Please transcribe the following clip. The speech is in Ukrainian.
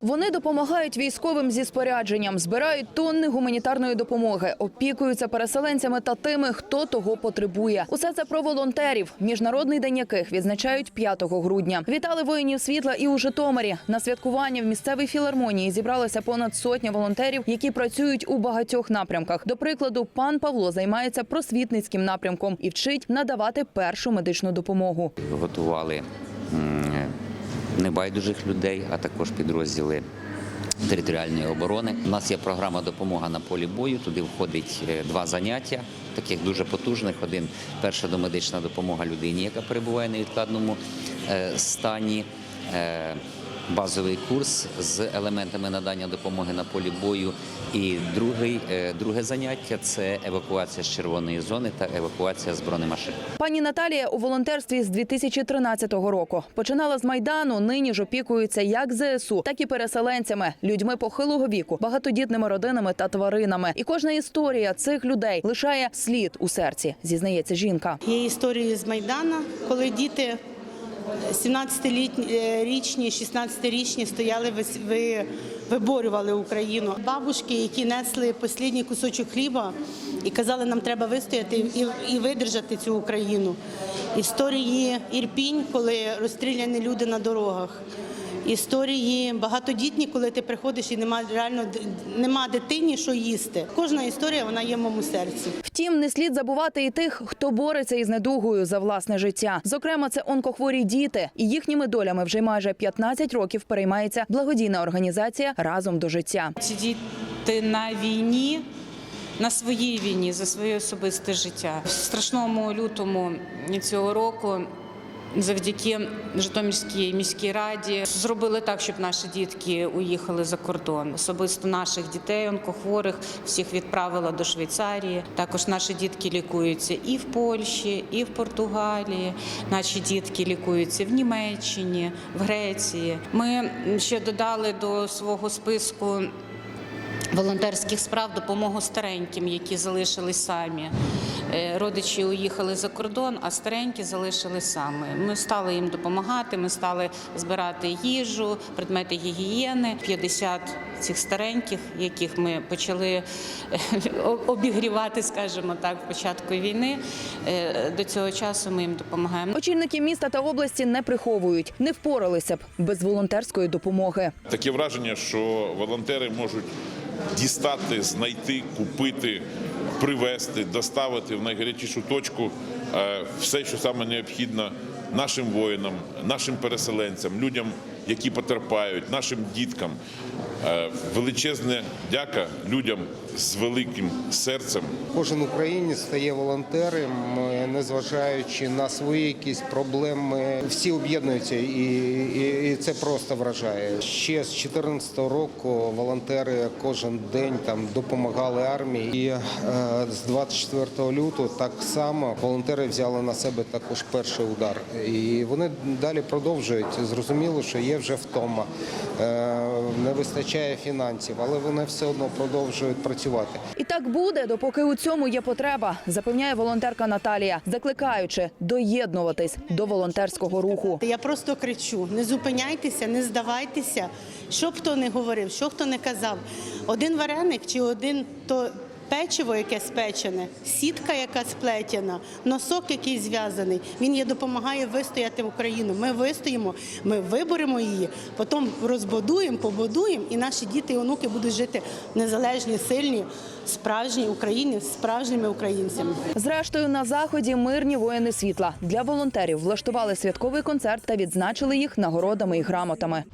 Вони допомагають військовим зі спорядженням, збирають тонни гуманітарної допомоги, опікуються переселенцями та тими, хто того потребує. Усе це про волонтерів, міжнародний день яких відзначають 5 грудня. Вітали воїнів світла і у Житомирі. На святкування в місцевій філармонії зібралося понад сотня волонтерів, які працюють у багатьох напрямках. До прикладу, пан Павло займається просвітницьким напрямком і вчить надавати першу медичну допомогу. готували небайдужих людей, а також підрозділи територіальної оборони. У нас є програма допомога на полі бою. Туди входить е, два заняття, таких дуже потужних. Один перша домедична допомога людині, яка перебуває в невідкладному е, стані. Базовий курс з елементами надання допомоги на полі бою. І другий, е, друге заняття це евакуація з червоної зони та евакуація з бронемашин. Пані Наталія у волонтерстві з 2013 року починала з майдану. Нині ж опікується як ЗСУ, так і переселенцями, людьми похилого віку, багатодітними родинами та тваринами. І кожна історія цих людей лишає слід у серці, зізнається жінка. Є історії з Майдана, коли діти 17-річні, 16-річні стояли, виборювали Україну. Бабушки, які несли останній кусочок хліба і казали, нам треба вистояти і видержати цю Україну. Історії Ірпінь, коли розстріляні люди на дорогах. Історії багатодітні, коли ти приходиш і нема реально нема дитині, що їсти. Кожна історія вона є в моєму серці. Втім, не слід забувати і тих, хто бореться із недугою за власне життя. Зокрема, це онкохворі діти, і їхніми долями вже майже 15 років переймається благодійна організація разом до життя. Ці діти на війні, на своїй війні за своє особисте життя. В страшному лютому цього року. Завдяки Житомирській міській раді зробили так, щоб наші дітки уїхали за кордон. Особисто наших дітей, онкохворих, всіх відправила до Швейцарії. Також наші дітки лікуються і в Польщі, і в Португалії. Наші дітки лікуються в Німеччині, в Греції. Ми ще додали до свого списку волонтерських справ допомогу стареньким, які залишились самі. Е, Родичі уїхали за кордон, а старенькі залишились самі. Ми стали їм допомагати. Ми стали збирати їжу, предмети гігієни. 50 цих стареньких, яких ми почали е, обігрівати, скажімо так, в початку війни. Е, До цього часу ми їм допомагаємо. Очільники міста та області не приховують, не впоралися б без волонтерської допомоги. Таке враження, що волонтери можуть дістати, знайти, купити, привезти, доставити в найгарячішу точку е, все, що саме необхідно нашим воїнам, нашим переселенцям, людям, які потерпають, нашим діткам. Е, Величезне дяка людям з великим серцем, Кожен українець стає волонтером, е, незважаючи на свої якісь проблеми. Всі об'єднуються, і, і, і це просто вражає. Ще з 2014 року волонтери кожен день там допомагали армії. І е, з 24 лютого так само волонтери взяли на себе також перший удар. І вони далі продовжують. Зрозуміло, що є вже втома, е, не вистачає фінансів, але вони все одно продовжують працювати. І так буде, допоки у цьому є потреба, запевняє волонтерка Наталія, закликаючи доєднуватись до волонтерського руху. Я просто кричу: не зупиняйтеся, не здавайтеся. Що б хто не говорив, що хто не казав. Один вареник чи один то печиво, яке спечене, сітка, яка сплетена, носок, який зв'язаний. Він є допомагає вистояти Україну. Ми вистоїмо, ми виборемо її, потім розбудуємо, побудуємо, і наші діти і онуки будуть жити в незалежній, сильній, справжній Україні справжніми українцями. Зрештою, на заході мирні воїни світла для волонтерів влаштували святковий концерт та відзначили їх нагородами і грамотами.